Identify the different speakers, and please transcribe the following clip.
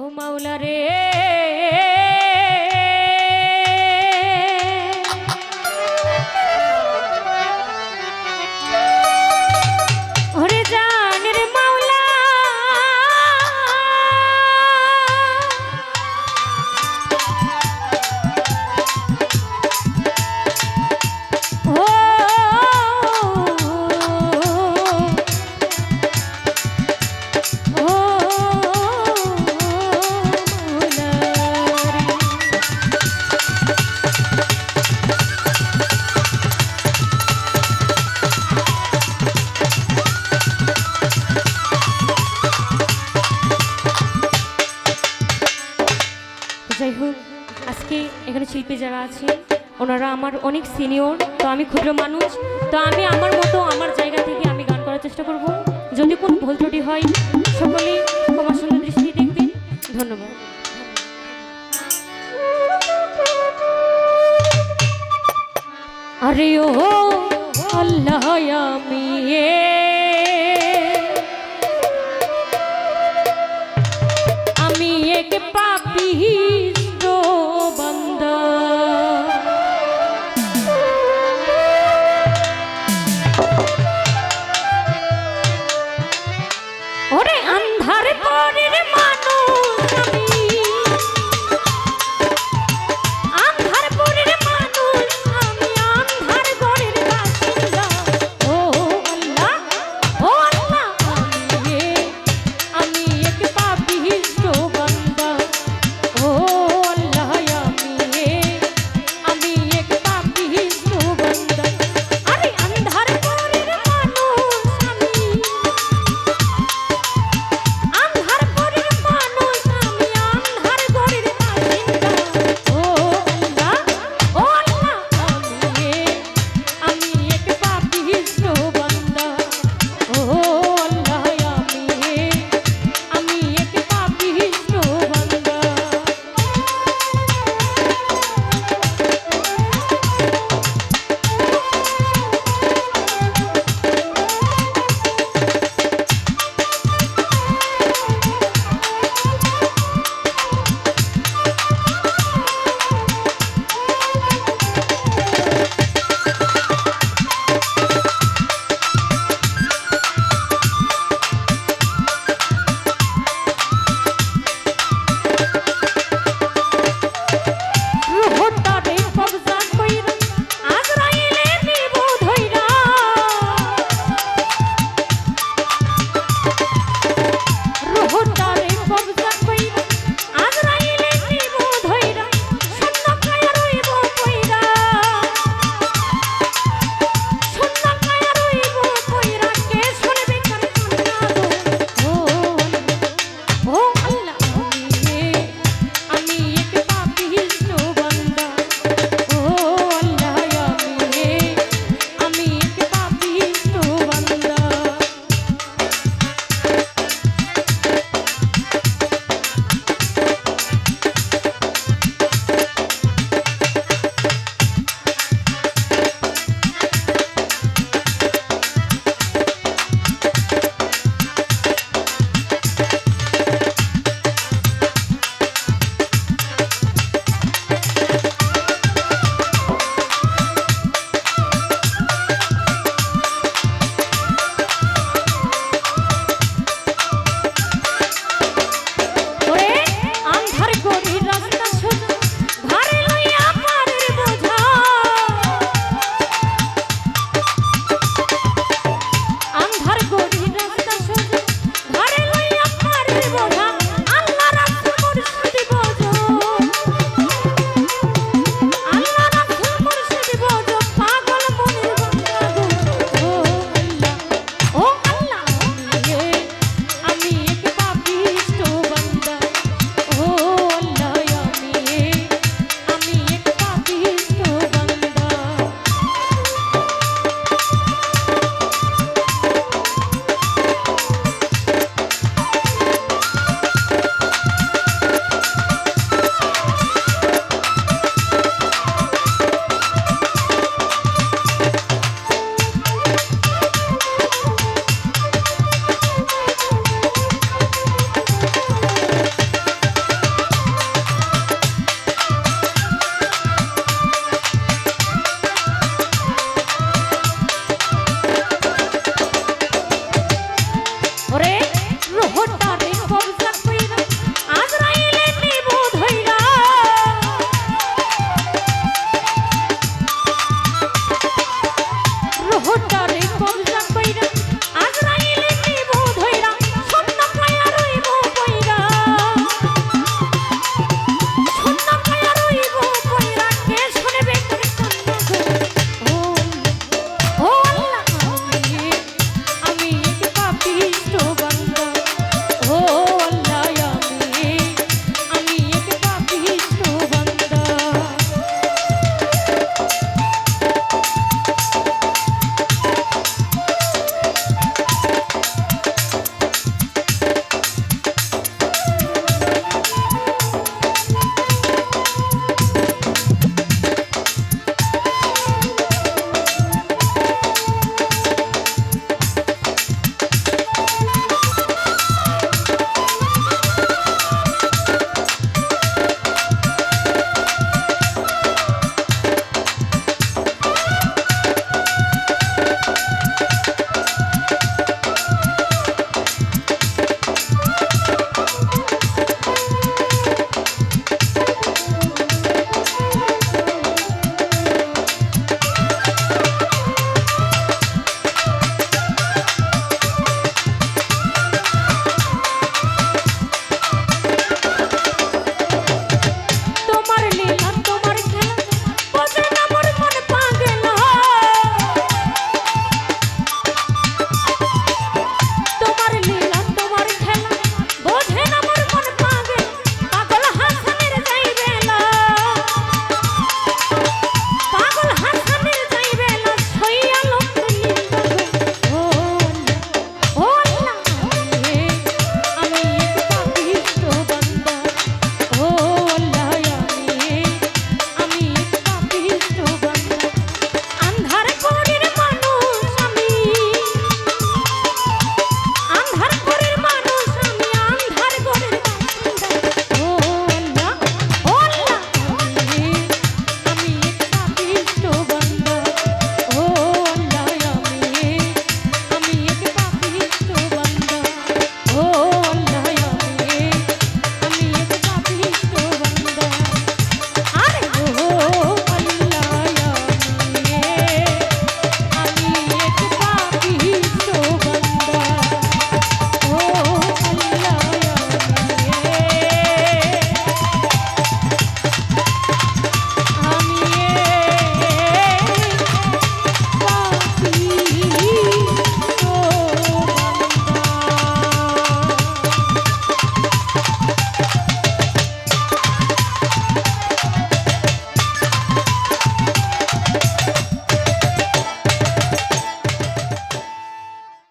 Speaker 1: ও মাওলা রে। যাই হোক, আজকে এখানে শিল্পী যারা আছে ওনারা আমার অনেক সিনিয়র তো আমি ক্ষুদ্র মানুষ, তো আমি আমার মতো আমার জায়গা থেকে আমি গান করার চেষ্টা করব। যদি কোনো ভুল ত্রুটি হয়, সকলে ক্ষমা সুন্দর দৃষ্টি দেখবেন। ধন্যবাদ। আরে ও আল্লাহ আমি আমি এক পাপি